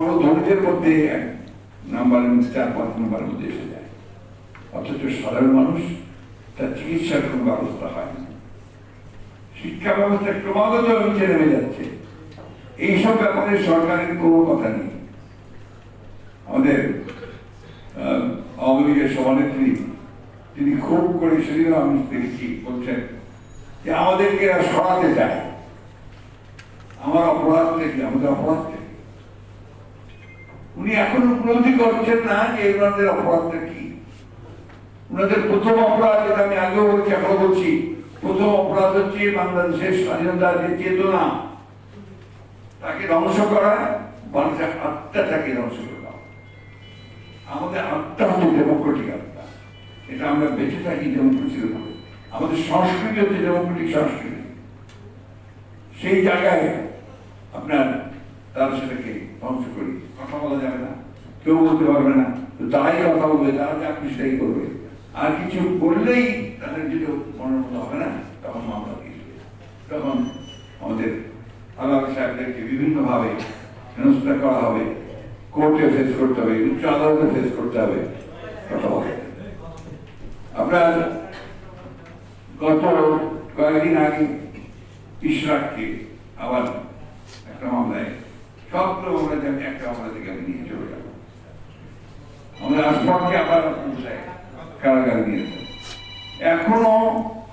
ধনীদের মধ্যে মধ্যে চার, পাঁচ নাম্বারের মধ্যে এসে যায়। অথচ সাধারণ মানুষ তার চিকিৎসার কোনো ব্যবস্থা হয় শিক্ষা ব্যবস্থা ক্রমাগত নিচে নেমে যাচ্ছে। এইসব ব্যাপারে সরকারের কোনো কথা নেই। আমাদের আওয়ামী লীগের সভানেত্রী, তিনি খুব করে সেদিন আমি দেখছি বলছেন যে আমাদেরকে সরাতে চায়। আমার অপরাধ থেকে, আমাদের অপরাধ উনি এখন উপলব্ধি করছেন না যে ওনাদের অপরাধটা কি। ওনাদের প্রথম অপরাধ, যেটা আমি আগেও বলছি, এখনও বলছি, প্রথম অপরাধ হচ্ছে বাংলাদেশের স্বাধীনতার যে চেতনা, তাকে ধ্বংস করা মানুষের আত্মাটাকে ধ্বংস করা। আমাদের আত্মা হচ্ছে ডেমোক্রেটিক আত্মা। এটা আমরা বেঁচে থাকি ডেমোক্রেসির উপরে। আমাদের সংস্কৃতি হচ্ছে ডেমোক্রেটিক সংস্কৃতি। সেই জায়গায় আপনার তার সেটাকে ধ্বংস করি। কথা বলা যাবে না? কেউ বলতে পারবে না। তারাই কথা বলবে তারা যা তাই করবে আর কিছু বললেই তাদের যেটা মনের মতো হবে না, তখন মামলা দিয়ে তখন আমাদের আল্লাহ সাহেবদেরকে বিভিন্নভাবে হেনস্থা করা হবে। কোর্টে ফেস করতে হবে, উচ্চ আদালতে ফেস করতে হবে। কথা বলে আপনার গত কয়েকদিন আগে ইশরাককে আবার একটা মামলায় সবগুলো মামলা আমি একটা মামলা থেকে আমি নিয়ে চলে যাব আমাদের আশপাশকে আবার কারাগারে নিয়েছে এখনও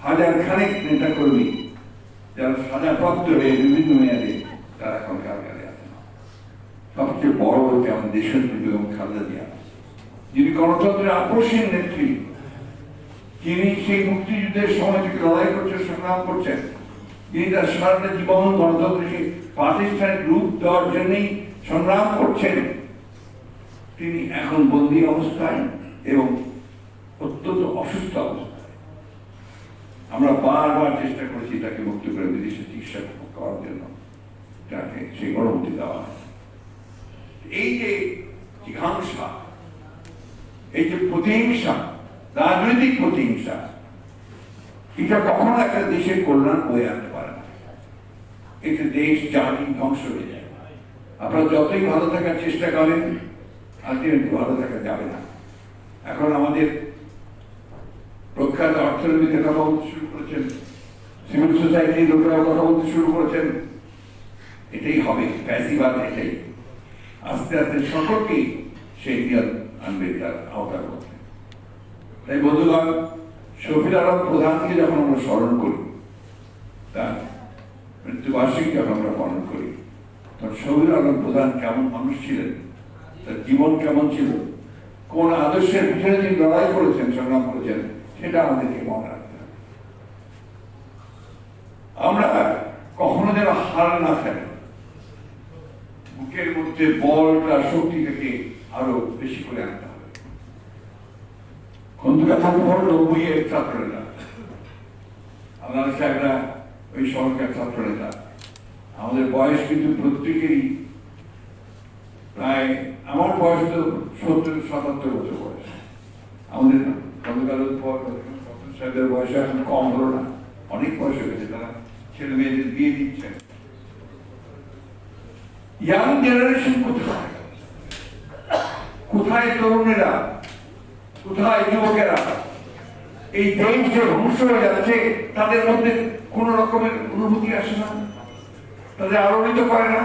হাজার খানেক নেতা কর্মী যারা সাজাপ্রাপ্ত বিভিন্ন মেয়াদে তারা এখন কারাগারে আছেন সবচেয়ে বড় হচ্ছে আমাদের দেশের এবং খালেদা জিয়া যিনি গণতন্ত্রের আকর্ষণ নেত্রী যিনি সেই মুক্তিযুদ্ধের সময় থেকে লড়াই করছেন সংগ্রাম করছেন তিনি তার সারাটা জীবন গণতন্ত্রকে প্রাতিষ্ঠানিক রূপ দেওয়ার জন্যই সংগ্রাম করছেন। তিনি এখন বন্দী অবস্থায় এবং অত্যন্ত অসুস্থ অবস্থায়। আমরা বারবার চেষ্টা করেছি তাকে মুক্ত করে বিদেশে চিকিৎসা করার জন্য। তাকে সেই অনুমতি দেওয়া এই যে জিঘাংসা, এই যে প্রতিহিংসা, রাজনৈতিক প্রতিহিংসা এটা কখনো একটা দেশের কল্যাণ বয়ে আনতে পারে না। এতে দেশ জাতি ধ্বংস হয়ে যায়। আপনারা যতই ভালো থাকার চেষ্টা করেন, আলটিমেটলি ভালো থাকা যাবে না। এখন আমাদের প্রখ্যাত অর্থনীতিতে কথা বলতে শুরু করেছেন, সিভিল সোসাইটির লোকেরা কথা বলতে শুরু করেছেন। এটাই হবে ফ্যাসিবাদ এটাই। আস্তে আস্তে সকলকেই সেই নিয়ত আনবে তার আওতার মধ্যে। তাই বন্ধুগণ শফির আলম প্রধানকে যখন আমরা স্মরণ করি, তার মৃত্যুবার্ষিকী যখন আমরা পালন করি, তখন শফির আলম প্রধান কেমন মানুষ ছিলেন? তার জীবন কেমন ছিল? কোন আদর্শের পিছনে তিনি লড়াই করেছেন, সংগ্রাম করেছেন, সেটা আমাদেরকে মনে রাখতে হবে। আমরা কখনো যেন হার না ফেলি বুকের মধ্যে বলটা শক্তিটাকে আরও বেশি করে আনতে পর নব্বই এর ছাত্র নেতা আল্লাহ সাহেবরা ওই সরকার ছাত্র নেতা আমাদের বয়স কিন্তু প্রত্যেকেরই প্রায়, আমার বয়স তো সত্তর, সাতাত্তর বছর বয়স। আমাদের সত্তর সাহেবের বয়স এখন কম হলো না, অনেক বয়স হয়ে গেছে, তারা ছেলে মেয়েদের বিয়ে দিচ্ছে। ইয়াং জেনারেশন কোথায়? কোথায় তরুণেরা কোথায় যুবকেরা এই দেশ যে ধ্বংস হয়ে যাচ্ছে তাদের মধ্যে কোন রকমের অনুভূতি আসে না তাদের আলোড়িত করে না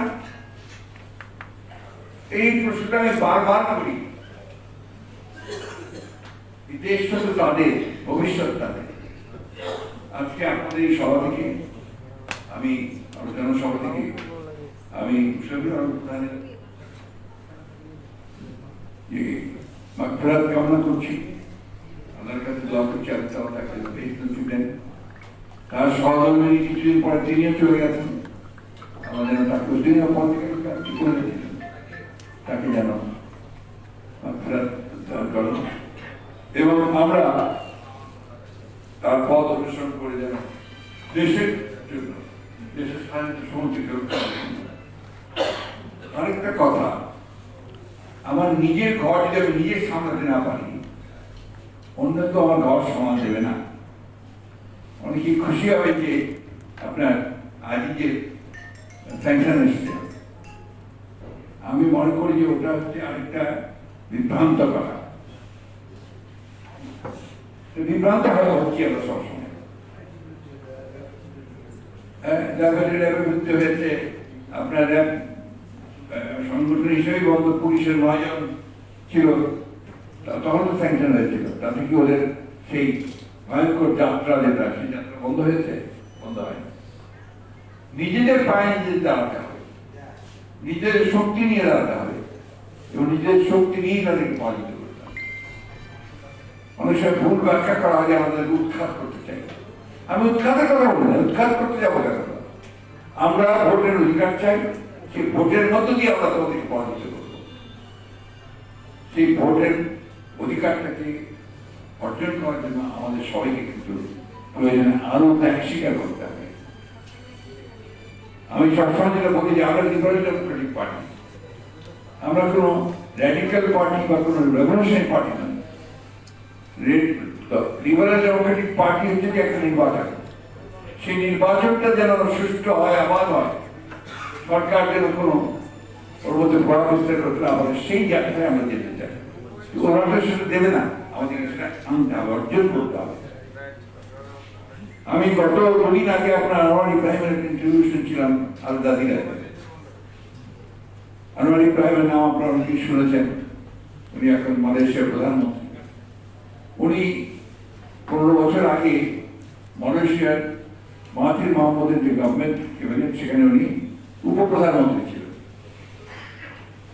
এই প্রশ্নটা আমি বারবার করি দেশটা তো তাদের ভবিষ্যৎ তাদের আজকে আপনাদের এই সভা থেকে আমি আলোচনা সভা থেকে আমি শফিউল আলম মাগফিরাত কামনা করছি আল্লাহর কাছে দোয়া করছি আল্লাহ তাআলা তাকে বেহেশত দিবেন তার সহধর্মী কিছুদিন পরে তিনিও চলে গেছেন আমাদের তাকে দিনের পর থেকে কি করে তাকে যেন মাগফিরাত দান করো এবং আমরা তার পথ অনুসরণ করে যেন দেশের জন্য দেশের করার জন্য। আরেকটা কথা আমার নিজের ঘর যদি আমি নিজের সামলাতে না পারি। অন্য তো আমার ঘর সমান দেবে না। অনেকে খুশি হবে যে আপনার আজই যে স্যাংশন এসছে। আমি মনে করি যে ওটা হচ্ছে আরেকটা বিভ্রান্ত করা বিভ্রান্ত হওয়া হচ্ছে আমরা সবসময়। হ্যাঁ, র্যাবের মৃত্যু হয়েছে আপনার র্যাব হিসেবে বন্ধ, পুলিশের নয়জন ছিল তখন তো স্যাংশন হয়েছিল। তাতে কি ওদের সেই ভয়ঙ্কর যাত্রা যেটা সেই যাত্রা বন্ধ হয়েছে? বন্ধ হয়নি। নিজেদের পায়ে নিজেদের দাঁড়াতে হবে। নিজেদের শক্তি নিয়ে দাঁড়াতে হবে। এবং নিজেদের শক্তি নিয়েই তাদেরকে পরাজিত করতে হবে। অনেক সময় ভুল ব্যাখ্যা করা হয় যে আমাদের উৎখাত করতে চাই। আমি উৎখাতের কথা বলি না, উৎখাত করতে যাব কেন? আমরা ভোটের অধিকার চাই। সেই ভোটের মধ্য দিয়ে আমরা তোমাদেরকে পরাজিত করব। সেই ভোটের অধিকারটাকে অর্জন করার জন্য আমাদের সবাইকে কিন্তু প্রয়োজনে আরও ত্যাগ স্বীকার করতে হবে। আমি সবসময় যেটা বলি যে আমরা লিবারেল ডেমোক্রেটিক পার্টি আমরা কোনো র্যাডিক্যাল পার্টি বা কোনো রেভলিউশনারি পার্টি নয় লিবারেল ডেমোক্রেটিক পার্টি হচ্ছে একটা নির্বাচন সেই নির্বাচনটা যেন সুষ্ঠু হয়, আবাদ হয়। সরকার কোনো পরামর্শের সেই আমরা যেতে চাই। দেবে না সেটা অর্জন করতে হবে। আমি গত দুদিন আগে আপনার আনোয়ার ইব্রাহিমের একটা ইন্টারভিউ শুনছিলাম আনোয়ার ইব্রাহিমের নাম আপনারা অনেকেই শুনেছেন। উনি এখন মালয়েশিয়ার প্রধানমন্ত্রী। উনি পনেরো বছর আগে মালয়েশিয়ার মাহাতির মোহাম্মদের যে গভর্নমেন্ট সেখানে উনি উপপ্রধানমন্ত্রী ছিলেন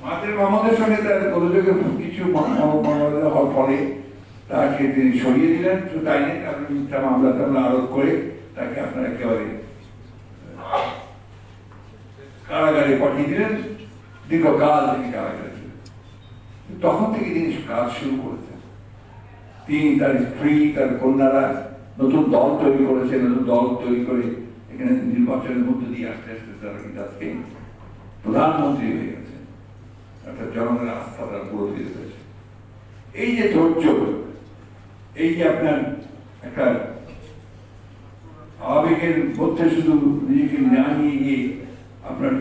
মাহাতির মোহাম্মদের সঙ্গে তার গোলযোগে কিছু হওয়ার ফলে তাকে তিনি সরিয়ে দিলেন। তাই নিয়ে তার মিথ্যা মামলা টামলা আরোপ করে তাকে আপনার একেবারে কারাগারে পাঠিয়ে দিলেন। দীর্ঘকাল তিনি কারাগারে ছিলেন। তখন থেকে তিনি কাজ শুরু করেছেন। তিনি তার স্ত্রী, তার কন্যারা নতুন দল তৈরি করেছে নতুন দল তৈরি করে এখানে নির্বাচনের মধ্যে দিয়ে আস্তে আস্তে তারা কিন্তু আজকে প্রধানমন্ত্রী হয়ে গেছে। অর্থাৎ জনগণের আস্থা তারা পুরো দিয়ে হয়েছে এই যে ধৈর্য, এই যে আপনার একটা আবেগের মধ্যে শুধু নিজেকে না নিয়ে গিয়ে আপনার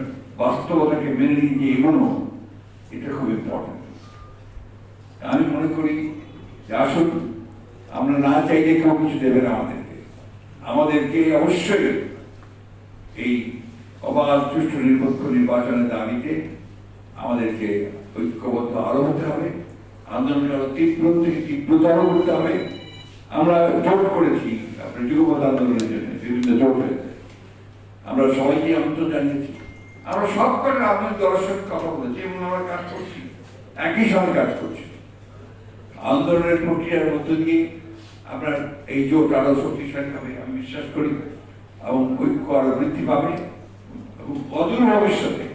বাস্তবতাকে মেনে নিয়ে যে এগোনো, এটা খুব ইম্পর্টেন্ট আমি মনে করি যে আসুন, আমরা না চাইলে কেউ কিছু দেবে না আমাদেরকে। আমাদেরকে অবশ্যই এই অবাধ, সুষ্ঠু, নিরপেক্ষ নির্বাচনের দাবিতে আমাদেরকে ঐক্যবদ্ধ আরও হতে হবে আন্দোলন আরও তীব্র থেকে তীব্রতর করতে হবে। আমরা জোট করেছি, আপনার যুগপথ আন্দোলনের জন্য, বিভিন্ন জোট হয়েছে। আমরা সবাইকে আমন্ত্রণ জানিয়েছি। আমরা সব রাজনৈতিক দলের সঙ্গে কথা বলেছি এবং আমরা কাজ করছি, একই সঙ্গে কাজ করছি। আন্দোলনের প্রক্রিয়ার মধ্য দিয়ে আপনার এই জোট আরও শক্তিশালী হবে, আমি বিশ্বাস করি। এবং ঐক্য আরও বৃদ্ধি পাবে এবং অদূর ভবিষ্যতে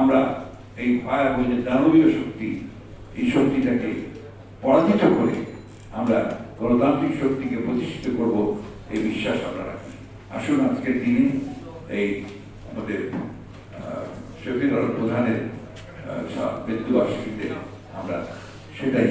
আমরা এই ভয়াবহ যে দানবীয় শক্তি, এই শক্তিটাকে পরাজিত করে আমরা গণতান্ত্রিক শক্তিকে প্রতিষ্ঠিত করব এই বিশ্বাস আমরা রাখি। আসুন আজকের দিনে এই আমাদের শফিক প্রধানের মৃত্যুবার্ষিকীতে আমরা সেটাই